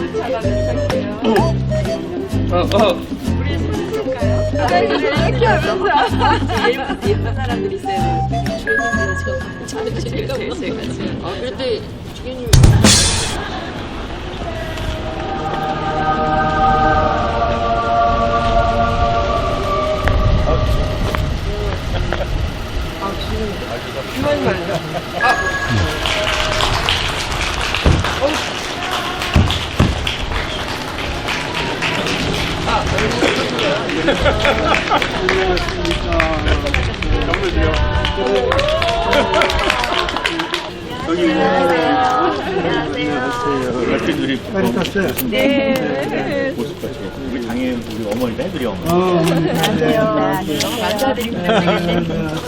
어, 어. 아. 아, 그런데 주인님. 주말 말이야. 아. 많이 탔어요. 우리 당연히 우리 어머니가 해드리 어머니. 어, 안녕하세요. 감사드립니다. 안녕하세요.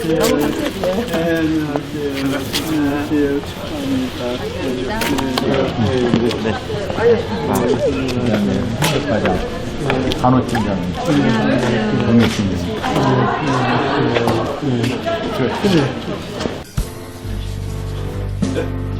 네, 안녕하세요. 안녕하세요. 축하합니다. 네, 네, 그다음에 간호팀장님, 동료팀장님. 평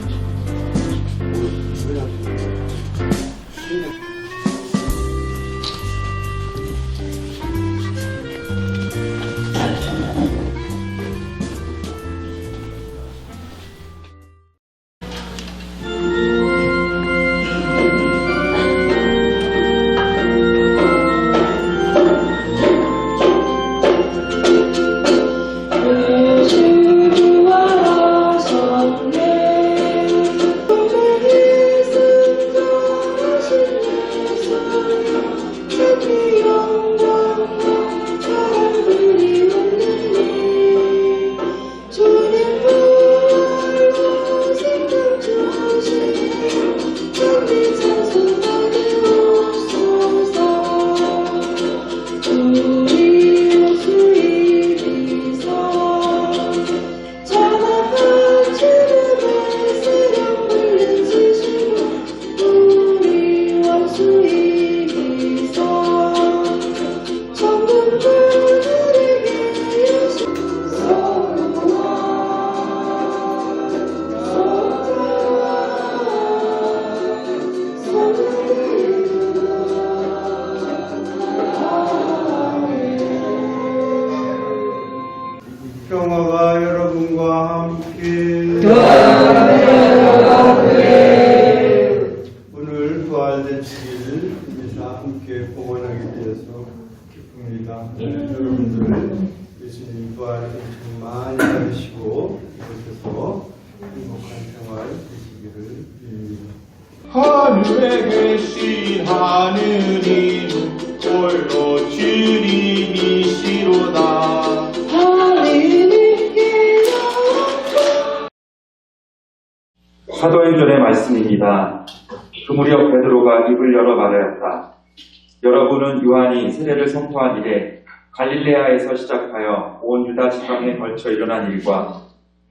오늘 부활의 주일 다 함께 공헌하게 되어서 기쁩니다. 여러분들 18절의 말씀입니다. 그 무렵 베드로가 입을 열어 말하였다. 여러분은 요한이 세례를 선포한 이래 갈릴레아에서 시작하여 온 유다 지방에 걸쳐 일어난 일과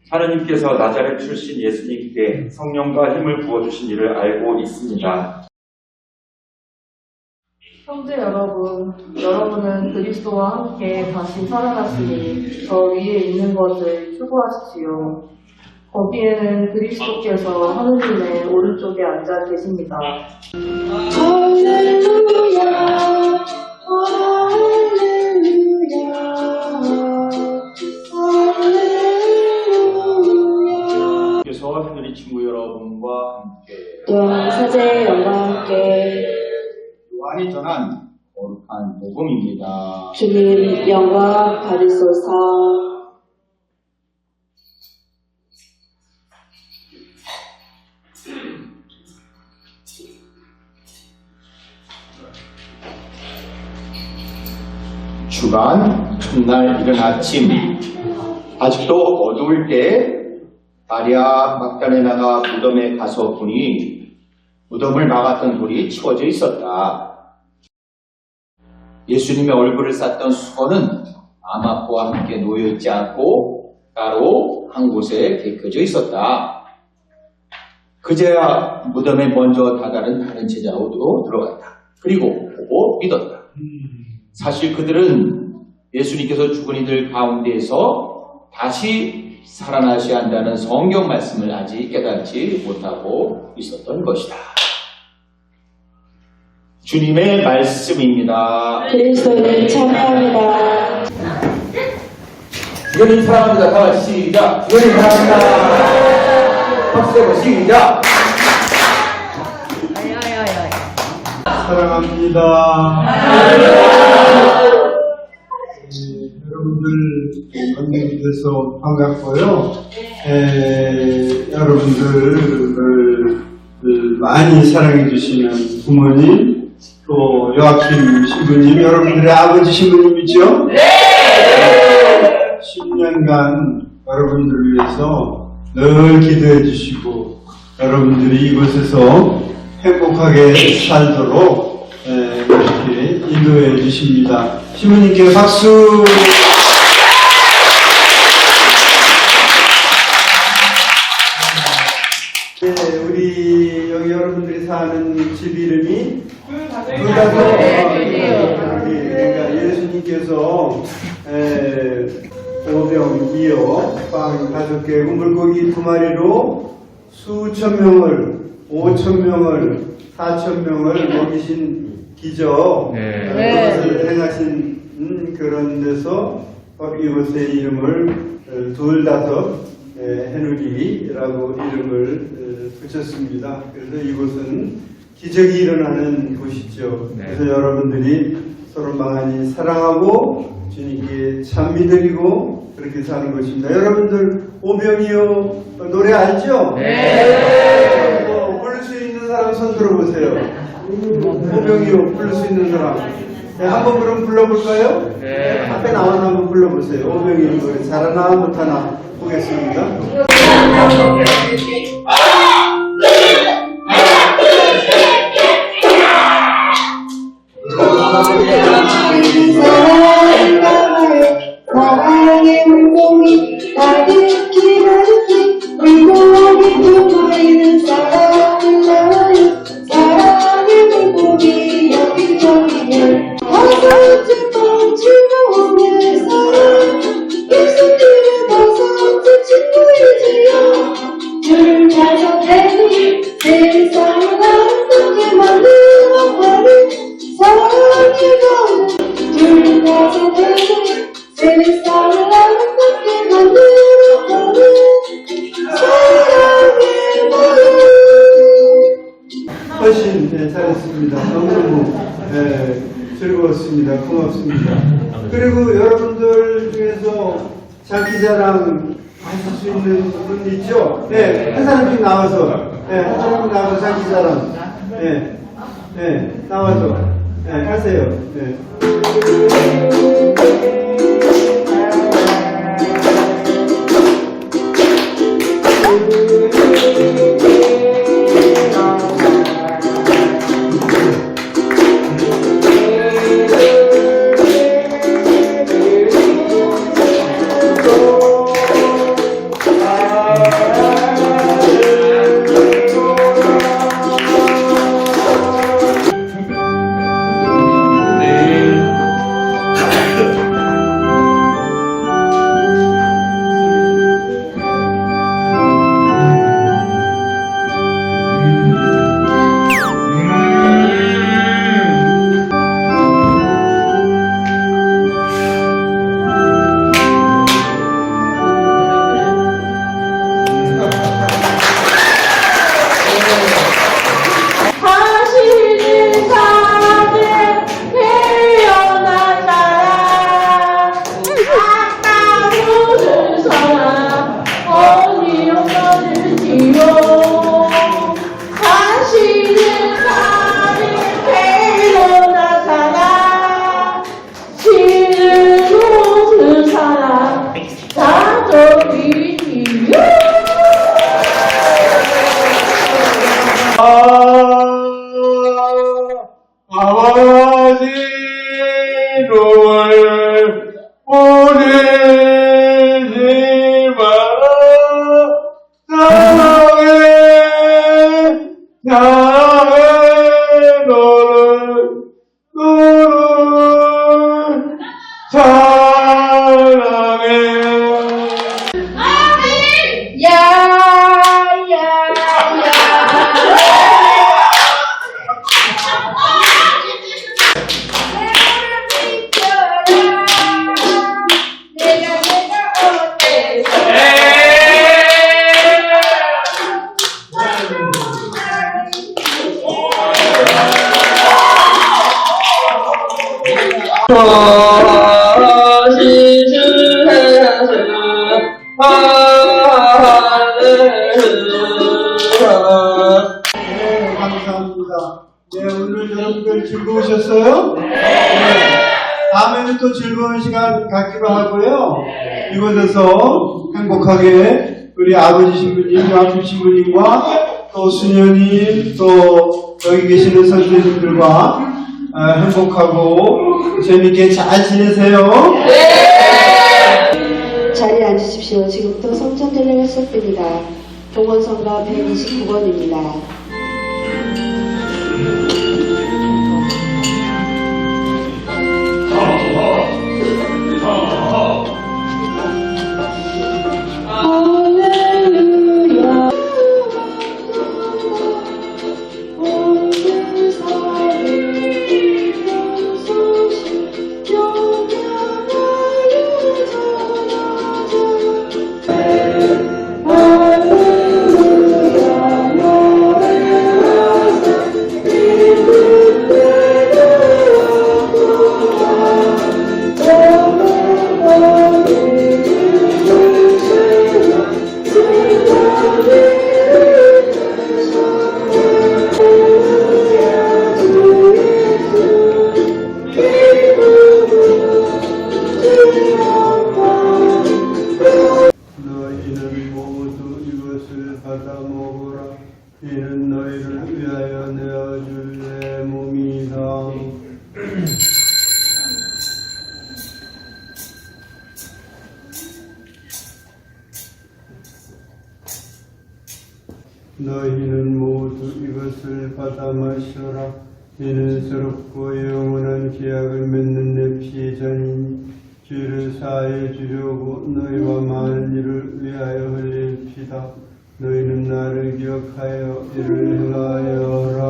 하느님께서 나자렛 출신 예수님께 성령과 힘을 부어주신 일을 알고 있습니다. 형제 여러분, 여러분은 그리스도와 함께 다시 살아났으니 저 위에 있는 것을 추구하십시오. 거기에는 그리스도께서 하느님의 오른쪽에 앉아 계십니다. 그래서 하늘의 친구 여러분과 함께 또한 사제의 영광과 함께 요한이 전한 거룩한 복음입니다. 주님 영광 받으소서. 주간 첫날 이른 아침 아직도 어두울 때 마리아 막달레나가 무덤에 가서 보니 무덤을 막았던 돌이 치워져 있었다. 예수님의 얼굴을 쌌던 수건은 아마포와 함께 놓여 있지 않고 따로 한 곳에 개켜져 있었다. 그제야 무덤에 먼저 다다른 다른 제자로도 들어갔다. 그리고 보고 믿었다. 사실 그들은 예수님께서 죽은 이들 가운데에서 다시 살아나셔야 한다는 성경 말씀을 아직 깨닫지 못하고 있었던 것이다. 주님의 말씀입니다. 그리스도를 찬양합니다. 주님 사랑합니다. 다 같이 시작. 주님 사랑합니다. 박수 내고 시작. 사랑합니다. 네, 여러분들 만나서 반갑고요. 에, 여러분들을 많이 사랑해 주시는 부모님, 또 요아킴 신부님, 여러분들의 아버지 신부님이죠? 네! 10년간 여러분들을 위해서 늘 기도해 주시고 여러분들이 이곳에서 행복하게 살도록 인도해 주십니다. 신부님께 박수! 네, 우리 여기 여러분들이 사는 집 이름이 불가서 그러니까 예수님께서 에, 오병 이어 빵 다섯 개 물고기 두 마리로 수천 명을 오천 명을 사천 명을 먹이신 기적 그것을 행하신 음, 그런 데서 어, 이곳의 이름을 어, 둘다섯 에, 해누리라고 이름을 어, 붙였습니다. 그래서 이곳은 기적이 일어나는 곳이죠. 그래서 여러분들이 서로 많이 사랑하고 주님께 참 믿으리고 그렇게 사는 것입니다. 여러분들 오병이요 노래 알죠? 네. 사람 손 들어보세요. 오병이요 부를 수 있는 사람. 네, 한번 그럼 불러볼까요? 네. 앞에 나와서 한번 불러보세요. 오병이요 노래 잘하나 못하나 보겠습니다. 훨씬 네, 잘했습니다. 너무너무 네, 즐거웠습니다. 고맙습니다. 그리고 여러분들 중에서 자기 자랑 하실 수 있는 분 있죠? 네, 한 사람씩 나와서, 네, 한 사람씩 나와서 자기 자랑, 네, 감사합니다. 네, 오늘 여러분들 즐거우셨어요? 네. 다음에는 또 즐거운 시간 갖기로 하고요. 이곳에서 행복하게 우리 아버지 신부님, 양심 신부님과 또 수녀님, 또 여기 계시는 선생님들과 아, 행복하고 재밌게 잘 지내세요. 자리에 앉으십시오. 지금부터 성전 찬양을 시작됩니다. 동원성가 129번입니다. 새롭고 영원한 계약을 맺는 내 피자니 죄를 사해 주려고 너희와 많은 일을 위하여 흘릴 피다. 너희는 나를 기억하여 이를 행하여라.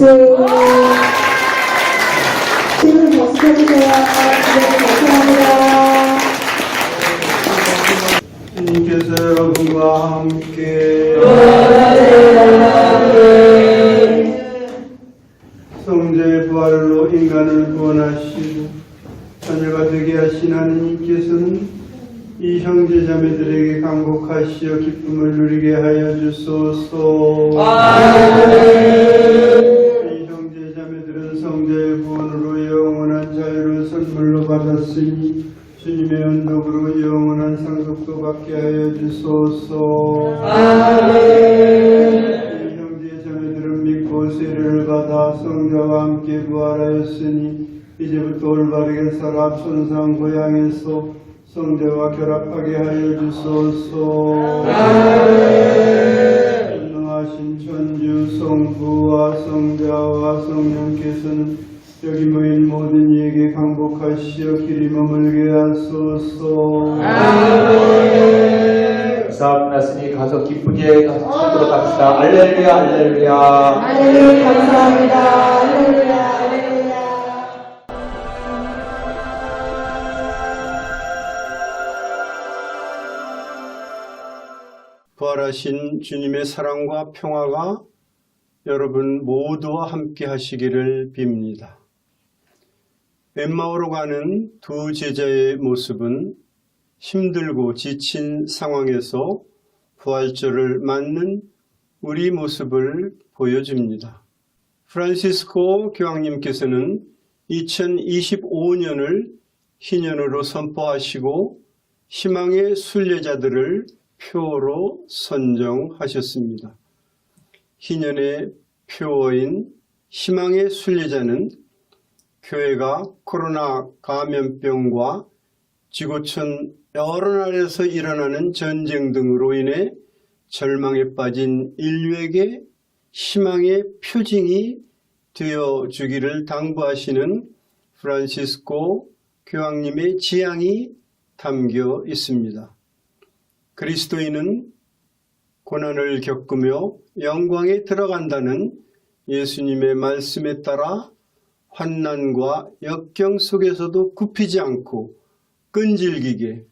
박수. 박수 쳐주세요. 네, 감사합니다. 주님께서 여러분과 함께 성자의 부활로 인간을 구원하시고 자녀가 되게 하신 하느님께서는 이 형제 자매들에게 강복하시어 기쁨을 누리게 하여 주소서. 이 받게 하여 주소서. 이 형제 자매들은 믿고 세례를 받아 성자와 함께 부활하였으니 이제부터 올바르게 살아 천상 고향에서 성자와 결합하게 하여 주소서. 전능하신 천주 성부와 성자와 성령께서는 여기 모인 모든 이에게 강복하시어 길이 머물게 하소서. 사업 났으니 가서 기쁘게 찾도록 합시다. 알렐루야, 알렐루야. 할렐루야, 감사합니다. 할렐루야. 부활하신 주님의 사랑과 평화가 여러분 모두와 함께 하시기를 빕니다. 엠마오로 가는 두 제자의 모습은 힘들고 지친 상황에서 부활절을 맞는 우리 모습을 보여줍니다. 프란시스코 교황님께서는 2025년을 희년으로 선포하시고 희망의 순례자들을 표로 선정하셨습니다. 희년의 표어인 희망의 순례자는 교회가 코로나 감염병과 지구촌 여러 나라에서 일어나는 전쟁 등으로 인해 절망에 빠진 인류에게 희망의 표징이 되어 주기를 당부하시는 프란시스코 교황님의 지향이 담겨 있습니다. 그리스도인은 고난을 겪으며 영광에 들어간다는 예수님의 말씀에 따라 환난과 역경 속에서도 굽히지 않고 끈질기게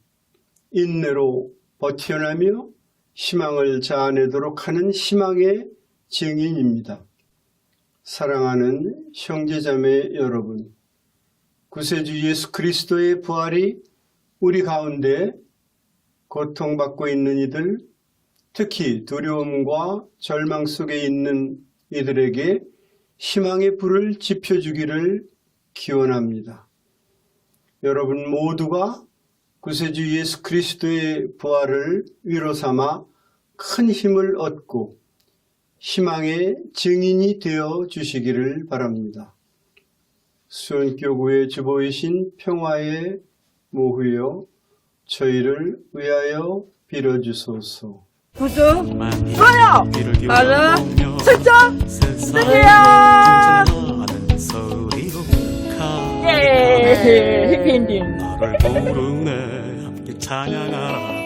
인내로 버텨내며 희망을 자아내도록 하는 희망의 증인입니다. 사랑하는 형제자매 여러분, 구세주 예수 그리스도의 부활이 우리 가운데 고통받고 있는 이들, 특히 두려움과 절망 속에 있는 이들에게 희망의 불을 지펴주기를 기원합니다. 여러분 모두가 구세주 예수 그리스도의 부활을 위로 삼아 큰 힘을 얻고 희망의 증인이 되어 주시기를 바랍니다. 수원교구의 주보이신 평화의 모후여 저희를 위하여 빌어주소서. 구독, 좋아요, 알람 설정 해주세요. 예, 해피엔딩. 너를 부르네. 함께 찬양하라